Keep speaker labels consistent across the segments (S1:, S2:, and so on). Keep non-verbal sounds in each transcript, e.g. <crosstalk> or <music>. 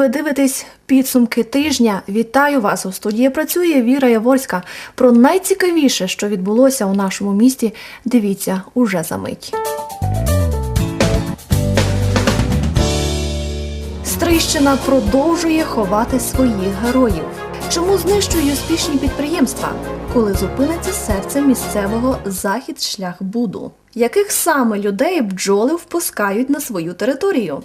S1: ви дивитесь підсумки тижня. Вітаю вас у студії. Працює Віра Яворська. Про найцікавіше, що відбулося у нашому місті. Дивіться уже за мить. Стрийщина продовжує ховати своїх героїв. Чому знищують успішні підприємства? Коли зупиниться серце місцевого захід шлях буду? Яких саме людей бджоли впускають на свою територію?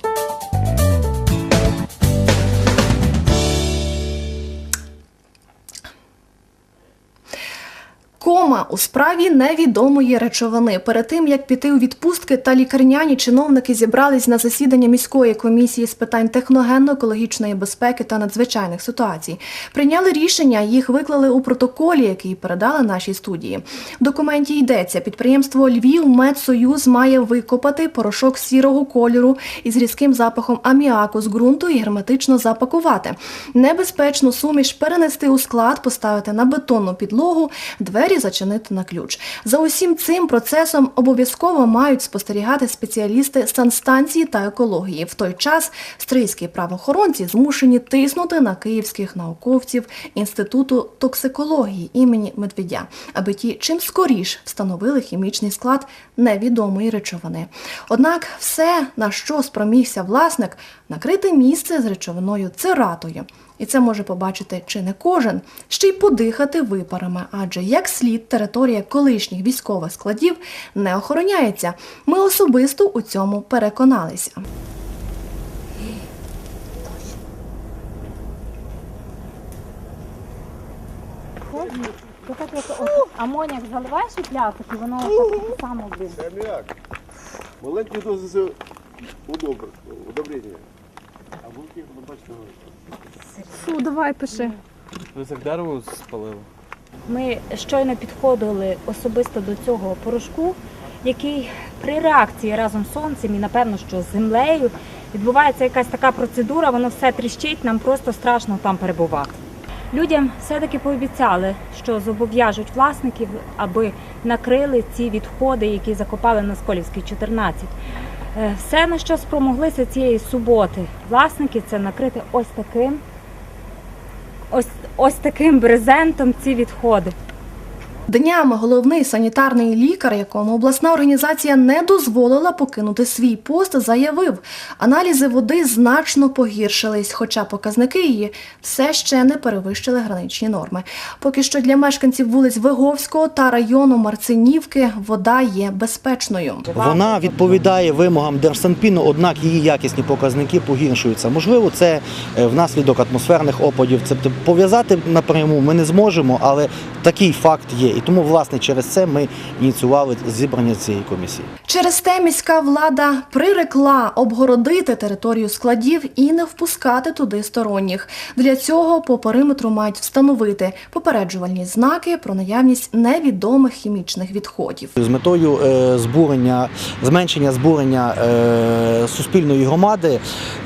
S1: Кома у справі невідомої речовини. Перед тим як піти у відпустки та лікарняні чиновники зібрались на засідання міської комісії з питань техногенно-екологічної безпеки та надзвичайних ситуацій. Прийняли рішення, їх виклали у протоколі, який передали нашій студії. В документі йдеться: підприємство Львів Медсоюз має викопати порошок сірого кольору із різким запахом аміаку з ґрунту і герметично запакувати. Небезпечну суміш перенести у склад, поставити на бетонну підлогу, двері зачинити на ключ. За усім цим процесом обов'язково мають спостерігати спеціалісти санстанції та екології. В той час стрийські правоохоронці змушені тиснути на київських науковців інституту токсикології імені Медведя, аби ті чим скоріш встановили хімічний склад невідомої речовини. Однак все, на що спромігся власник, накрити місце з речовиною цератою. І це може побачити чи не кожен, ще й подихати випарами, адже як слід територія колишніх військових складів не охороняється. Ми особисто у цьому переконалися.
S2: Ти так як от амоняк заливаєш у пляшок, і воно так само блін.
S3: Це аміак. Маленькі дози удобр, удобрення. А великі, ну бачите,
S2: давай пиши.
S4: Ви так дерево спалили?
S2: Ми щойно підходили особисто до цього порошку, який при реакції разом з сонцем і напевно, що з землею відбувається якась така процедура, воно все тріщить, нам просто страшно там перебувати. Людям все-таки пообіцяли, що зобов'яжуть власників, аби накрили ці відходи, які закопали на Сколівській 14. Е, Все, на що спромоглися цієї суботи, власники, це накрити ось таким ось, ось таким брезентом ці відходи.
S1: Днями головний санітарний лікар, якому обласна організація не дозволила покинути свій пост, заявив, аналізи води значно погіршились, хоча показники її все ще не перевищили граничні норми. Поки що для мешканців вулиць Виговського та району Марцинівки вода є безпечною.
S5: Вона відповідає вимогам Держсанпіну, однак її якісні показники погіршуються. Можливо, це е, внаслідок атмосферних опадів. Це пов'язати напряму ми не зможемо, але такий факт є. І тому, власне, через це ми ініціювали зібрання цієї комісії.
S1: Через те міська влада прирекла обгородити територію складів і не впускати туди сторонніх. Для цього по периметру мають встановити попереджувальні знаки про наявність невідомих хімічних відходів.
S5: З метою е, збурення, зменшення збурення е, суспільної громади,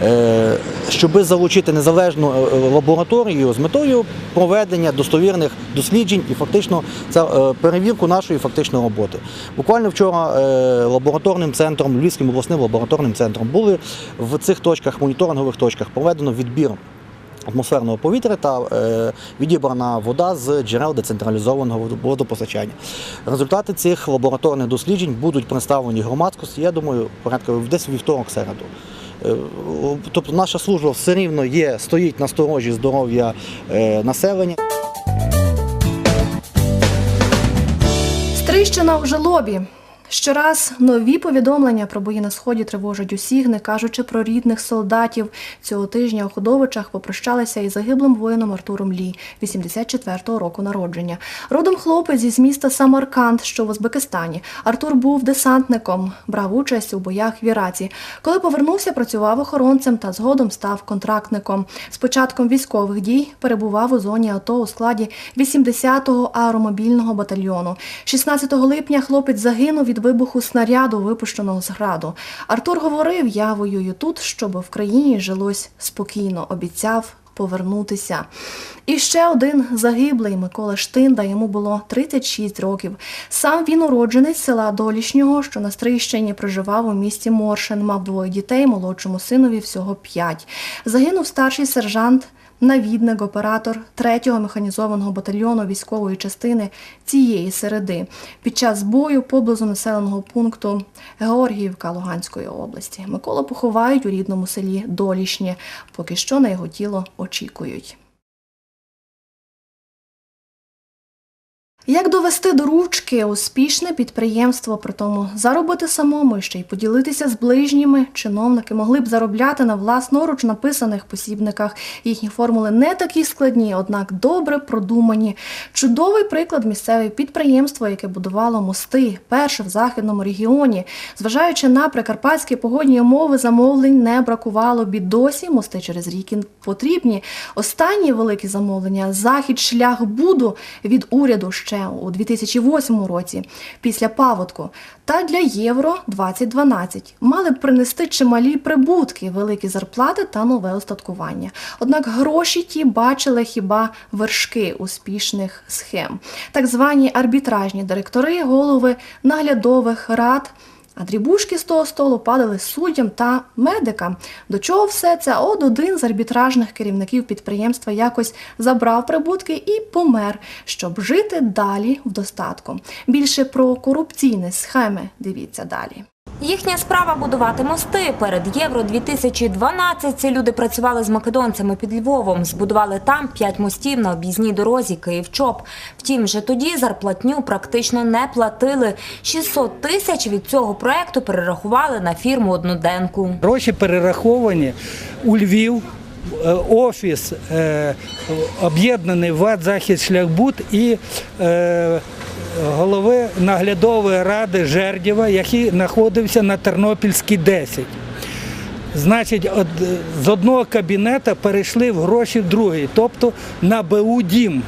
S5: е, щоби залучити незалежну лабораторію з метою проведення достовірних досліджень і фактично це е, перевірку нашої фактичної роботи. Буквально вчора е, лабораторним центром, Львівським обласним лабораторним центром були в цих точках, моніторингових точках проведено відбір атмосферного повітря та е, відібрана вода з джерел децентралізованого водопостачання. Результати цих лабораторних досліджень будуть представлені громадськості, я думаю, порядка десь вівторок середу. Тобто наша служба все рівно є, стоїть на сторожі здоров'я населення.
S1: Стрищина в жалобі. Щораз нові повідомлення про бої на сході тривожать усіх, не кажучи про рідних солдатів. Цього тижня у Ходовичах попрощалися із загиблим воїном Артуром Лі, 84-го року народження. Родом хлопець із міста Самарканд, що в Узбекистані. Артур був десантником, брав участь у боях в Іраці. Коли повернувся, працював охоронцем та згодом став контрактником. З початком військових дій перебував у зоні АТО у складі 80-го аеромобільного батальйону. 16 липня хлопець загинув від вибуху снаряду, випущеного з граду. Артур говорив: Я воюю тут, щоб в країні жилось спокійно. Обіцяв повернутися. І ще один загиблий Микола Штинда. Йому було 36 років. Сам він уродженець села Долішнього, що на Стрийщині проживав у місті Моршин. Мав двоє дітей, молодшому синові всього п'ять. Загинув старший сержант. Навідник, оператор 3-го механізованого батальйону військової частини цієї середи під час бою поблизу населеного пункту Георгіївка Луганської області. Микола поховають у рідному селі Долішнє. Поки що на його тіло очікують. Як довести до ручки успішне підприємство, при тому заробити самому і ще й поділитися з ближніми, чиновники могли б заробляти на власноруч написаних посібниках. Їхні формули не такі складні, однак добре продумані. Чудовий приклад місцеве підприємство, яке будувало мости, перше в західному регіоні. Зважаючи на прикарпатські погодні умови, замовлень не бракувало. Бідосі мости через ріки потрібні. Останні великі замовлення захід шлях буду від уряду ще у 2008 році, після паводку, та для євро 2012 мали б принести чималі прибутки, великі зарплати та нове остаткування. Однак гроші ті бачили хіба вершки успішних схем, так звані арбітражні директори, голови наглядових рад. А дрібушки з того столу падали суддям та медикам. До чого все це? От один з арбітражних керівників підприємства якось забрав прибутки і помер, щоб жити далі в достатку. Більше про корупційні схеми дивіться далі.
S6: Їхня справа будувати мости. Перед Євро 2012 ці люди працювали з македонцями під Львовом. Збудували там п'ять мостів на об'їзній дорозі Київ-Чоп. Втім, вже тоді зарплатню практично не платили. 600 тисяч від цього проекту перерахували на фірму одноденку.
S7: Гроші перераховані у Львів. е, Офіс е, об'єднаний ВАД Захід Шляхбуд і е, голови наглядової ради Жердєва, який знаходився на Тернопільській 10. Значить, з одного кабінета перейшли в гроші в другий, тобто на БУ Дім.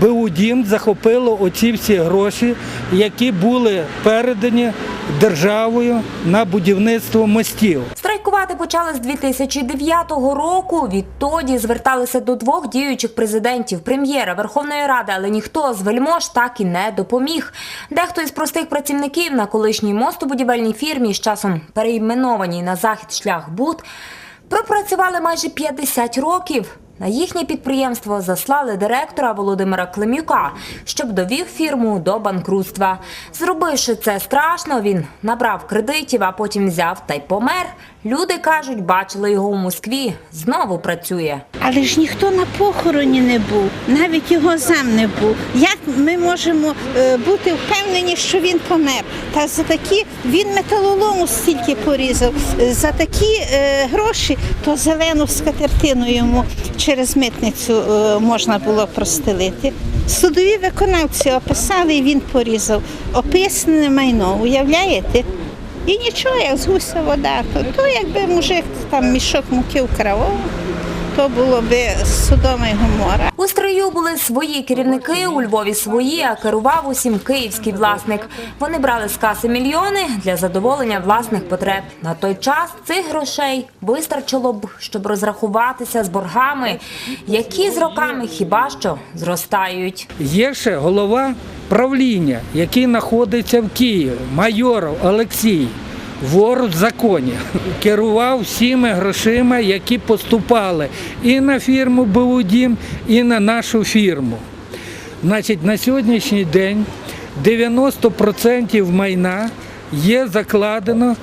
S7: БУ Дім захопило оці всі гроші, які були передані державою на будівництво мостів.
S6: Страйкувати почали з 2009 року. Відтоді зверталися до двох діючих президентів прем'єра Верховної Ради, але ніхто з вельмож так і не допоміг. Дехто із простих працівників на колишній мостобудівельній фірмі з часом перейменованій на захід шлях Буд пропрацювали майже 50 років. На їхнє підприємство заслали директора Володимира Климюка, щоб довів фірму до банкрутства. Зробивши це страшно, він набрав кредитів, а потім взяв та й помер. Люди кажуть, бачили його у Москві. Знову працює.
S8: Але ж ніхто на похороні не був, навіть його зам не був. Як ми можемо е, бути впевнені, що він помер? Та за такі він металолому стільки порізав. За такі е, гроші, то зелену скатертину йому через митницю е, можна було простелити. Судові виконавці описали, і він порізав. Описане майно, уявляєте? І нічого, як з гуся вода. То, то якби мужик там мішок муки вкрав, то було би Содома і Гомора.
S6: У стрию були свої керівники, у Львові свої, а керував усім київський власник. Вони брали з каси мільйони для задоволення власних потреб. На той час цих грошей вистачило б, щоб розрахуватися з боргами, які з роками хіба що зростають.
S7: Є ще голова правління, який знаходиться в Києві, майоров Олексій. Вор в законі керував всіми грошима, які поступали і на фірму «Беудім», і на нашу фірму. Значить, на сьогоднішній день 90% майна є закладено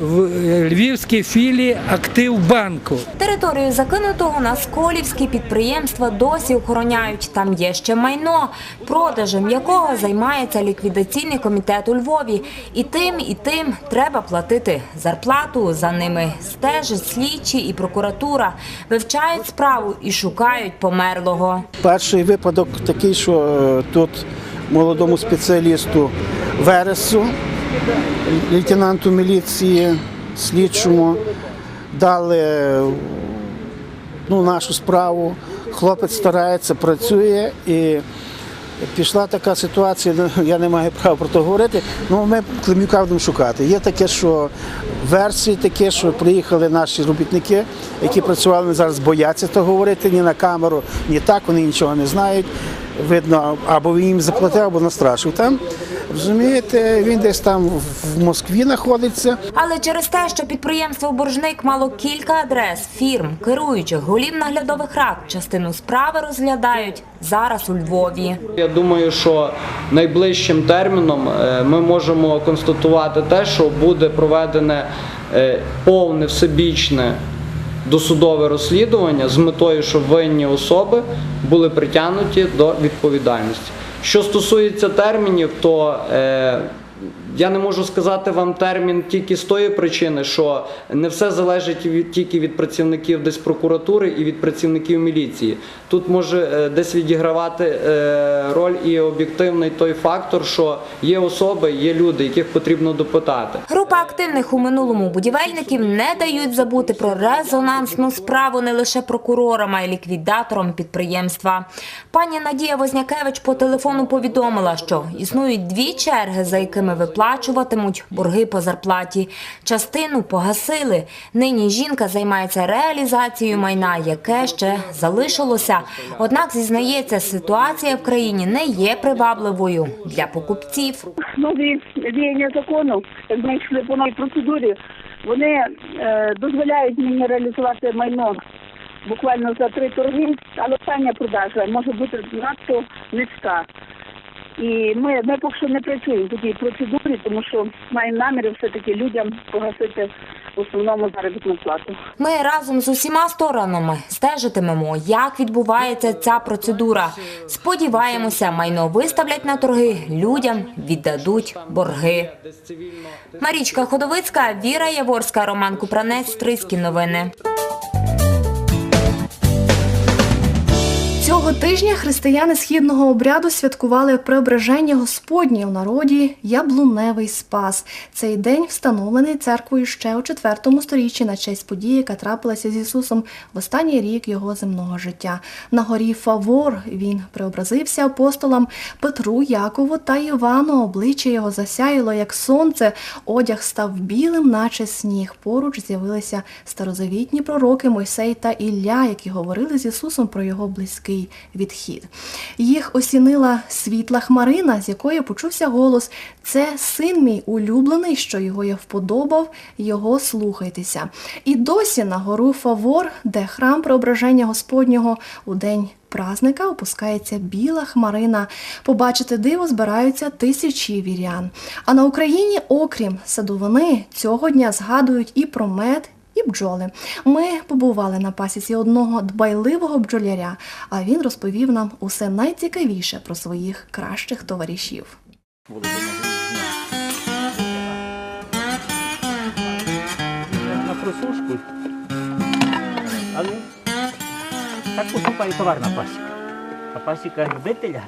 S7: в е, львівській філії Активбанку.
S6: Територію закинутого на Сколівські підприємства досі охороняють. Там є ще майно, продажем якого займається ліквідаційний комітет у Львові. І тим, і тим треба платити зарплату. За ними стежать слідчі і прокуратура, вивчають справу і шукають померлого.
S9: Перший випадок такий, що е, тут молодому спеціалісту Вересу, лейтенанту міліції, слідчому, дали ну, нашу справу. Хлопець старається, працює і пішла така ситуація, ну, я не маю права про це говорити, ну ми Климюка будемо шукати. Є таке, що версії таке, що приїхали наші робітники, які працювали зараз, бояться то говорити ні на камеру, ні так, вони нічого не знають. Видно, або він їм заплатив, або настрашив там. Розумієте, він десь там в Москві знаходиться.
S6: Але через те, що підприємство Боржник мало кілька адрес, фірм, керуючих, голів наглядових рад, частину справи розглядають зараз у Львові.
S10: Я думаю, що найближчим терміном е, ми можемо констатувати те, що буде проведене е, повне всебічне досудове розслідування з метою, щоб винні особи були притягнуті до відповідальності. Що стосується термінів, то е, я не можу сказати вам термін тільки з тої причини, що не все залежить від, тільки від працівників десь прокуратури і від працівників міліції. Тут може е, десь відігравати е, роль і об'єктивний той фактор, що є особи, є люди, яких потрібно допитати.
S6: Група активних у минулому будівельників не дають забути про резонансну справу не лише прокурорам, а й ліквідаторам підприємства. Пані Надія Вознякевич по телефону повідомила, що існують дві черги, за якими виплачуватимуть борги по зарплаті. Частину погасили. Нині жінка займається реалізацією майна, яке ще залишилося. Однак зізнається, ситуація в країні не є привабливою для покупців.
S11: нові віяння закону, як ми йшли по новій процедурі, вони е, дозволяють мені реалізувати майно буквально за три торги, але остання продажа може бути надто низька. І ми, ми поки що не працюємо по тій процедурі, тому що маємо наміри все-таки людям погасити в основному заробітну плату.
S6: Ми разом з усіма сторонами стежитимемо, як відбувається ця процедура. Сподіваємося, майно виставлять на торги, людям віддадуть борги. Марічка Ходовицька, Віра Яворська, Роман Купранець, Трийські новини.
S1: Цього тижня християни східного обряду святкували преображення Господнє в народі Яблуневий Спас. Цей день встановлений церквою ще у IV сторіччі на честь події, яка трапилася з Ісусом в останній рік його земного життя. На горі Фавор він преобразився апостолам Петру, Якову та Івану. Обличчя його засяяло, як сонце, одяг став білим, наче сніг. Поруч з'явилися старозавітні пророки Мойсей та Ілля, які говорили з Ісусом про його близький відхід. Їх осінила світла хмарина, з якої почувся голос: Це син мій улюблений, що його я вподобав, його слухайтеся. І досі на гору Фавор, де храм преображення Господнього у день. Празника опускається біла хмарина. Побачити диво збираються тисячі вірян. А на Україні, окрім садовини, цього дня згадують і про мед, і бджоли. Ми побували на пасіці одного дбайливого бджоляря, а він розповів нам усе найцікавіше про своїх кращих товаришів.
S12: на просушку. Але так поступає товарна пасіка. А пасіка любителя.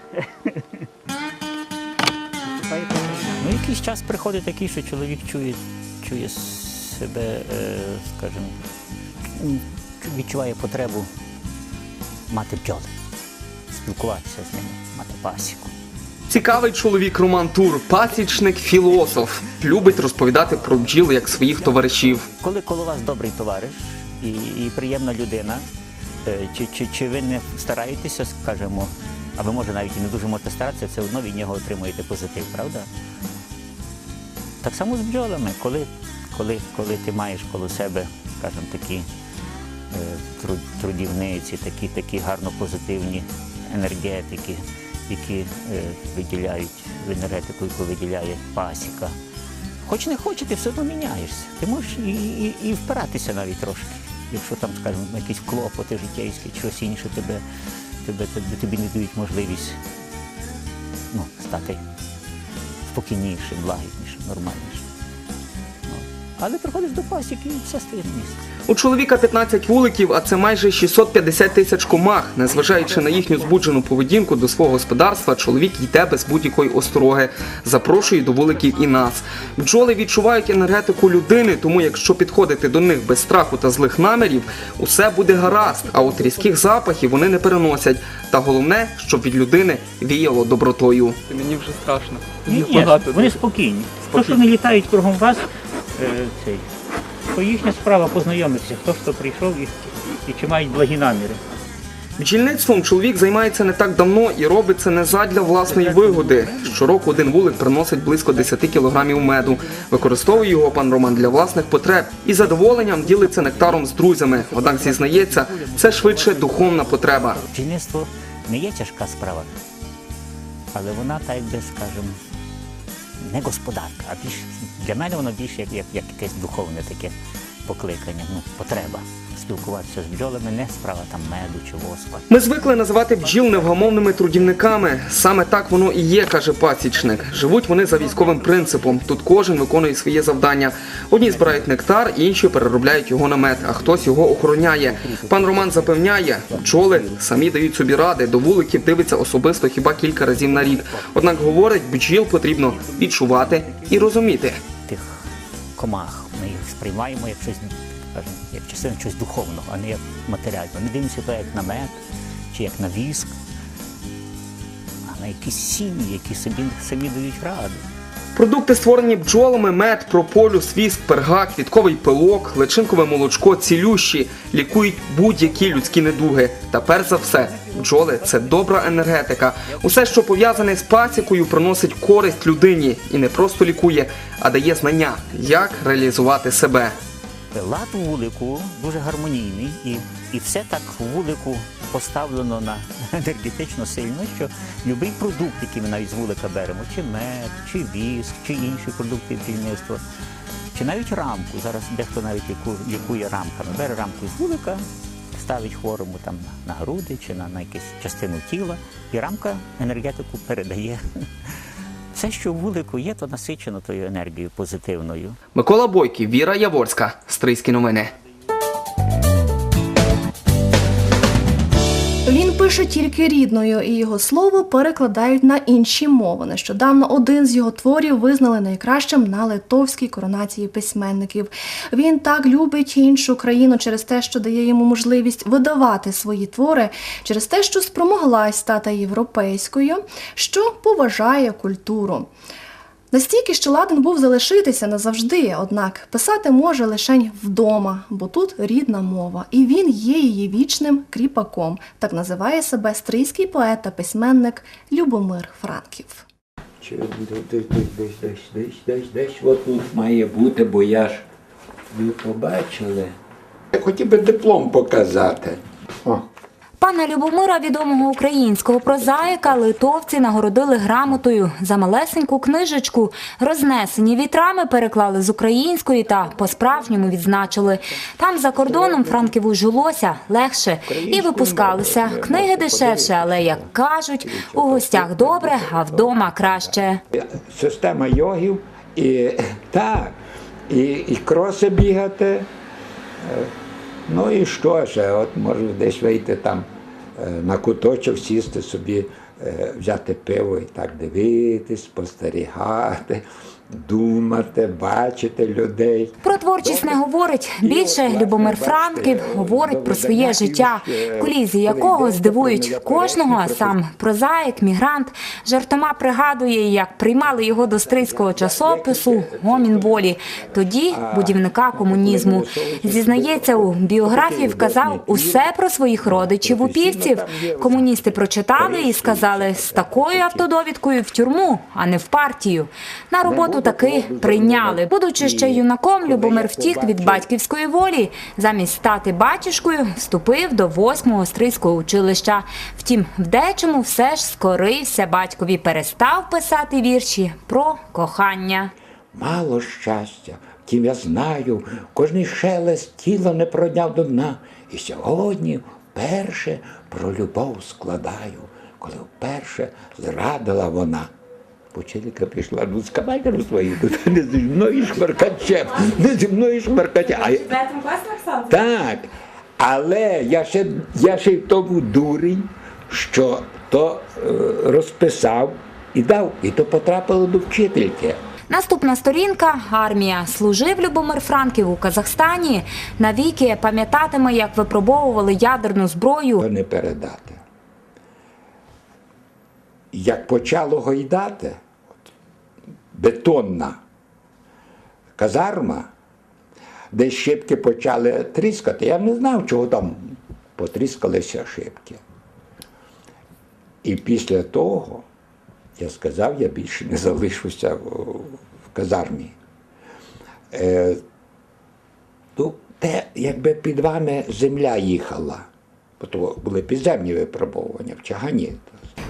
S12: Ну, якийсь час приходить такий, що чоловік чує, чує себе, е, скажімо, відчуває потребу мати бджоли, спілкуватися з ними, мати пасіку.
S13: Цікавий чоловік Роман Тур, пасічник, філософ. Любить розповідати про бджіл як своїх товаришів.
S12: Коли коло вас добрий товариш і, і приємна людина, е, чи, чи, чи ви не стараєтеся, скажімо, а ви може навіть і не дуже можете старатися, все одно від нього отримуєте позитив, правда? Так само з бджолами, коли, коли, коли ти маєш коло себе, скажімо, такі е, труд, трудівниці, такі, такі гарно позитивні енергетики, які е, виділяють в енергетику, яку виділяє пасіка. Хоч не хоче, ти все одно міняєшся. Ти можеш і, і, і впиратися навіть трошки. Якщо там, скажімо, якісь клопоти життєвські, чи щось інше тебе, тебе, тебе, тобі не дають можливість ну, стати спокійнішим, лагіднішим, нормальнішим. Але приходиш до пасіки і все стає на місці.
S13: У чоловіка 15 вуликів, а це майже 650 тисяч комах. Незважаючи на їхню збуджену поведінку до свого господарства, чоловік йде без будь-якої остороги. Запрошує до вуликів і нас. Бджоли відчувають енергетику людини, тому якщо підходити до них без страху та злих намірів, усе буде гаразд. А от різких запахів вони не переносять. Та головне, щоб від людини віяло добротою.
S4: Мені вже страшно.
S12: Ні,
S4: Їх
S12: ні,
S4: багато
S12: вони
S4: дуже.
S12: спокійні. То, що не літають кругом вас, цей, то їхня справа познайомитися, хто хто прийшов і, і чи мають благі наміри.
S13: Бджільництвом чоловік займається не так давно і робить це не задля власної вигоди. Щороку один вулик приносить близько 10 кілограмів меду. Використовує його пан Роман для власних потреб і задоволенням ділиться нектаром з друзями. Однак зізнається, це швидше духовна потреба.
S12: Бджільництво не є тяжка справа, але вона, так би скажемо, не господарка, а більш для мене воно більше як, як, як якесь духовне таке покликання, ну, потреба. Спілкуватися з бджолами не справа там меду чи воску.
S13: Ми звикли називати бджіл невгамовними трудівниками. Саме так воно і є, каже пасічник. Живуть вони за військовим принципом. Тут кожен виконує своє завдання. Одні збирають нектар, інші переробляють його на мед, а хтось його охороняє. Пан Роман запевняє, бджоли самі дають собі ради. До вуликів дивиться особисто хіба кілька разів на рік. Однак говорить, бджіл потрібно відчувати і розуміти.
S12: Тих комах ми їх сприймаємо як щось, скажімо, як частину щось духовного, а не як матеріального. Ми дивимося то як на мед чи як на віск, а на якісь сім'ї, які собі самі дають раду.
S13: Продукти, створені бджолами, мед, прополюс, віск, перга, квітковий пилок, личинкове молочко, цілющі, лікують будь-які людські недуги. Та перш за все, бджоли це добра енергетика. Усе, що пов'язане з пасікою, приносить користь людині і не просто лікує, а дає знання, як реалізувати себе.
S12: Лад вулику дуже гармонійний, і, і все так вулику поставлено на <laughs> енергетично сильно, що будь-який продукт, який ми навіть з вулика беремо, чи мед, чи віск, чи інші продукти бджільництва, чи навіть рамку. Зараз дехто навіть ліку- лікує рамками. Бере рамку з вулика, ставить хворому там на груди чи на, на якусь частину тіла, і рамка енергетику передає. <laughs> Все, що в вулику є, то насичено тою енергією позитивною.
S13: Микола Бойків, Віра Яворська, Стрийські новини.
S1: Він пише тільки рідною, і його слово перекладають на інші мови. Нещодавно один з його творів визнали найкращим на литовській коронації письменників. Він так любить іншу країну через те, що дає йому можливість видавати свої твори, через те, що спромоглась стати європейською, що поважає культуру. Настільки, що ладен був залишитися назавжди, однак писати може лише вдома, бо тут рідна мова, і він є її вічним кріпаком. Так називає себе стрийський поет та письменник Любомир Франків.
S14: Десь, десь, десь, десь, десь, десь, десь отут має бути, бо я ж ви побачили. Я хотів би диплом показати. О.
S6: Пана Любомира, відомого українського прозаїка, литовці нагородили грамотою за малесеньку книжечку. Рознесені вітрами переклали з української та по-справжньому відзначили. Там за кордоном Франківу жилося легше і випускалися. Книги дешевше, але як кажуть, у гостях добре, а вдома краще.
S14: Система йогів і так, і, і кроси бігати. Е, Ну і що ще? От можу десь вийти там на куточок, сісти собі, е, взяти пиво і так дивитись, спостерігати, думати, бачити людей.
S6: Про творчість не говорить. Більше Любомир Франків говорить про своє життя, колізії якого здивують кожного. а Сам прозаїк, мігрант жартома пригадує, як приймали його до стрийського часопису Гомін волі, тоді будівника комунізму. Зізнається, у біографії вказав усе про своїх родичів упівців. Комуністи прочитали і сказали з такою автодовідкою в тюрму, а не в партію. На роботу таки прийняли. Будучи ще юнаком, Любомир втік від батьківської волі. Замість стати батюшкою, вступив до восьмого стрийського училища. Втім, в дечому все ж скорився батькові, перестав писати вірші про кохання.
S14: Мало щастя, втім я знаю, кожний шелест тіла не пройняв до дна. І сьогодні вперше про любов складаю, коли вперше зрадила вона. Почеліка пішла, ну скамай кажу свої, тут не зі мною шмаркачем, не зі мною шмаркачем. А, так, але я ще, я ще й в тому дурень, що то е, розписав і дав, і то потрапило до вчительки.
S6: Наступна сторінка армія. Служив Любомир Франків у Казахстані. Навіки пам'ятатиме, як випробовували ядерну зброю.
S14: Не передати. Як почало гойдати, бетонна казарма, десь шибки почали тріскати. Я не знав, чого там потріскалися шибки. І після того я сказав, я більше не залишуся в, казармі. Е, ну, те, якби під вами земля їхала, бо то були підземні випробовування в Чагані.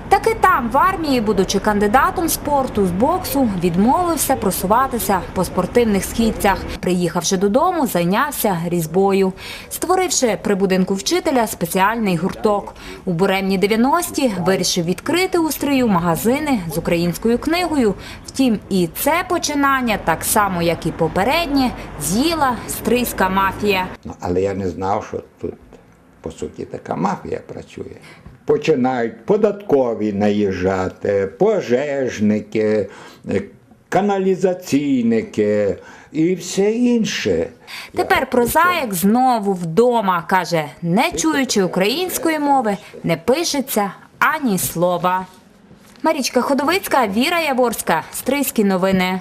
S6: Таки там, в армії, будучи кандидатом спорту з боксу, відмовився просуватися по спортивних східцях. Приїхавши додому, зайнявся різьбою, створивши при будинку вчителя спеціальний гурток. У буремні 90-ті вирішив відкрити у стрию магазини з українською книгою. Втім, і це починання, так само як і попереднє, з'їла стрийська мафія.
S14: Ну, але я не знав, що тут, по суті, така мафія працює. Починають податкові наїжджати, пожежники, каналізаційники і все інше.
S6: Тепер прозаїк знову вдома каже, не чуючи української мови, не пишеться ані слова. Марічка Ходовицька, Віра Яворська, Стрийські новини.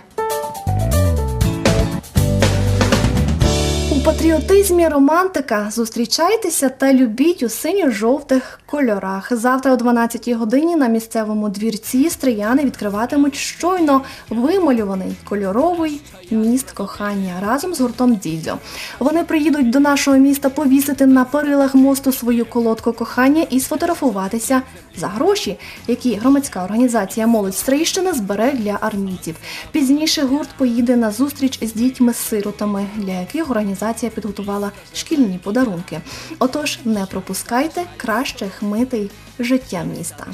S1: Патріотизмі романтика зустрічайтеся та любіть у синьо-жовтих кольорах. Завтра о 12-й годині на місцевому двірці стрияни відкриватимуть щойно вималюваний кольоровий міст кохання разом з гуртом Дідзьо. Вони приїдуть до нашого міста повісити на перилах мосту свою колодку кохання і сфотографуватися за гроші, які громадська організація Молодь Стрийщина збере для армійців. Пізніше гурт поїде на зустріч з дітьми-сиротами, для яких організація підготувала шкільні подарунки. Отож, не пропускайте краще хмитий життя міста.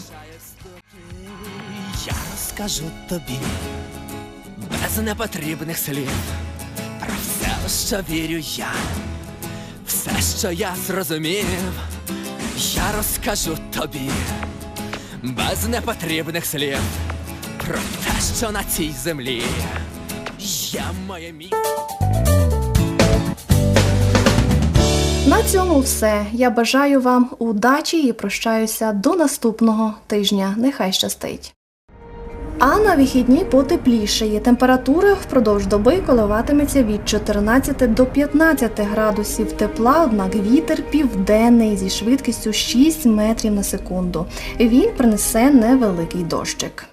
S15: Я розкажу тобі без непотрібних слів про все, що вірю я, все, що я зрозумів, я розкажу тобі без непотрібних слів про те, що на цій землі є моє місце.
S1: На цьому все. Я бажаю вам удачі і прощаюся до наступного тижня. Нехай щастить. А на вихідні потеплішає. Температура впродовж доби коливатиметься від 14 до 15 градусів тепла, однак вітер південний зі швидкістю 6 метрів на секунду. Він принесе невеликий дощик.